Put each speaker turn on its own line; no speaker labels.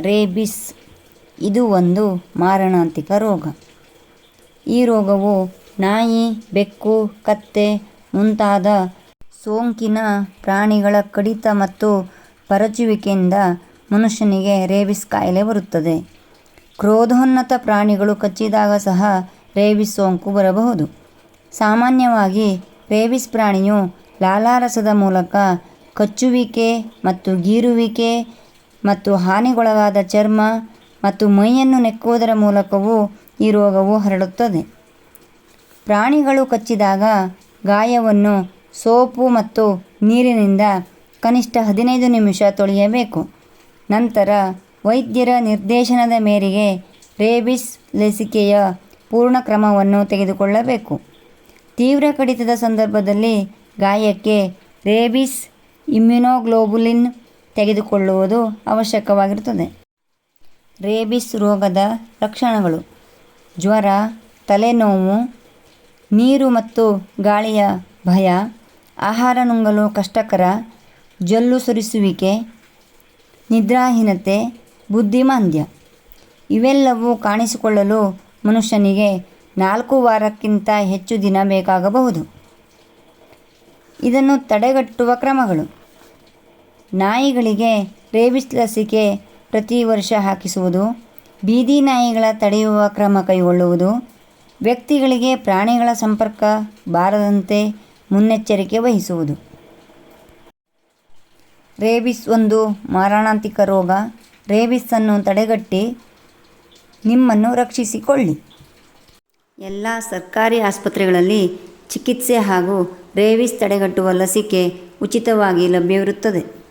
Rabies. ಇದು ಒಂದು ಮಾರಣಾಂತಿಕ ರೋಗ. ಈ ರೋಗವು ನಾಯಿ, ಬೆಕ್ಕು, ಕತ್ತೆ ಮುಂತಾದ ಸೋಂಕಿನ ಪ್ರಾಣಿಗಳ ಕಡಿತ ಮತ್ತು ಪರಚುವಿಕೆಯಿಂದ ಮನುಷ್ಯನಿಗೆ ರೇಬಿಸ್ ಕಾಯಿಲೆ ಬರುತ್ತದೆ. ಕ್ರೋಧೋನ್ನತ ಪ್ರಾಣಿಗಳು ಕಚ್ಚಿದಾಗ ಸಹ ರೇಬಿಸ್ ಸೋಂಕು ಬರಬಹುದು. ಸಾಮಾನ್ಯವಾಗಿ ರೇಬಿಸ್ ಪ್ರಾಣಿಯು ಲಾಲಾರಸದ ಮೂಲಕ ಕಚ್ಚುವಿಕೆ ಮತ್ತು ಗೀರುವಿಕೆ ಮತ್ತು ಹಾನಿಗೊಳಗಾದ ಚರ್ಮ ಮತ್ತು ಮೈಯನ್ನು ನೆಕ್ಕುವುದರ ಮೂಲಕವೂ ಈ ರೋಗವು ಹರಡುತ್ತದೆ. ಪ್ರಾಣಿಗಳು ಕಚ್ಚಿದಾಗ ಗಾಯವನ್ನು ಸೋಪು ಮತ್ತು ನೀರಿನಿಂದ ಕನಿಷ್ಠ ಹದಿನೈದು ನಿಮಿಷ ತೊಳೆಯಬೇಕು. ನಂತರ ವೈದ್ಯರ ನಿರ್ದೇಶನದ ಮೇರೆಗೆ ರೇಬಿಸ್ ಲಸಿಕೆಯ ಪೂರ್ಣ ಕ್ರಮವನ್ನು ತೆಗೆದುಕೊಳ್ಳಬೇಕು. ತೀವ್ರ ಕಡಿತದ ಸಂದರ್ಭದಲ್ಲಿ ಗಾಯಕ್ಕೆ ರೇಬಿಸ್ ಇಮ್ಯುನೋಗ್ಲೋಬುಲಿನ್ ತೆಗೆದುಕೊಳ್ಳುವುದು ಅವಶ್ಯಕವಾಗಿರುತ್ತದೆ. ರೇಬಿಸ್ ರೋಗದ ಲಕ್ಷಣಗಳು. ಜ್ವರ, ತಲೆನೋವು, ನೀರು ಮತ್ತು ಗಾಳಿಯ ಭಯ, ಆಹಾರ ನುಂಗಲು ಕಷ್ಟಕರ, ಜೊಲ್ಲು ಸುರಿಸುವಿಕೆ, ನಿದ್ರಾಹೀನತೆ, ಬುದ್ಧಿಮಾಂದ್ಯ. ಇವೆಲ್ಲವೂ ಕಾಣಿಸಿಕೊಳ್ಳಲು ಮನುಷ್ಯನಿಗೆ ನಾಲ್ಕು ವಾರಕ್ಕಿಂತ ಹೆಚ್ಚು ದಿನ ಬೇಕಾಗಬಹುದು. ಇದನ್ನು ತಡೆಗಟ್ಟುವ ಕ್ರಮಗಳು. ನಾಯಿಗಳಿಗೆ ರೇಬಿಸ್ ಲಸಿಕೆ ಪ್ರತಿ ವರ್ಷ ಹಾಕಿಸುವುದು, ಬೀದಿ ನಾಯಿಗಳ ತಡೆಯುವ ಕ್ರಮ ಕೈಗೊಳ್ಳುವುದು, ವ್ಯಕ್ತಿಗಳಿಗೆ ಪ್ರಾಣಿಗಳ ಸಂಪರ್ಕ ಬಾರದಂತೆ ಮುನ್ನೆಚ್ಚರಿಕೆ ವಹಿಸುವುದು. ರೇಬಿಸ್ ಒಂದು ಮಾರಣಾಂತಿಕ ರೋಗ. ರೇಬಿಸನ್ನು ತಡೆಗಟ್ಟಿ ನಿಮ್ಮನ್ನು ರಕ್ಷಿಸಿಕೊಳ್ಳಿ. ಎಲ್ಲ ಸರ್ಕಾರಿ ಆಸ್ಪತ್ರೆಗಳಲ್ಲಿ ಚಿಕಿತ್ಸೆ ಹಾಗೂ ರೇಬಿಸ್ ತಡೆಗಟ್ಟುವ ಲಸಿಕೆ ಉಚಿತವಾಗಿ ಲಭ್ಯವಿರುತ್ತದೆ.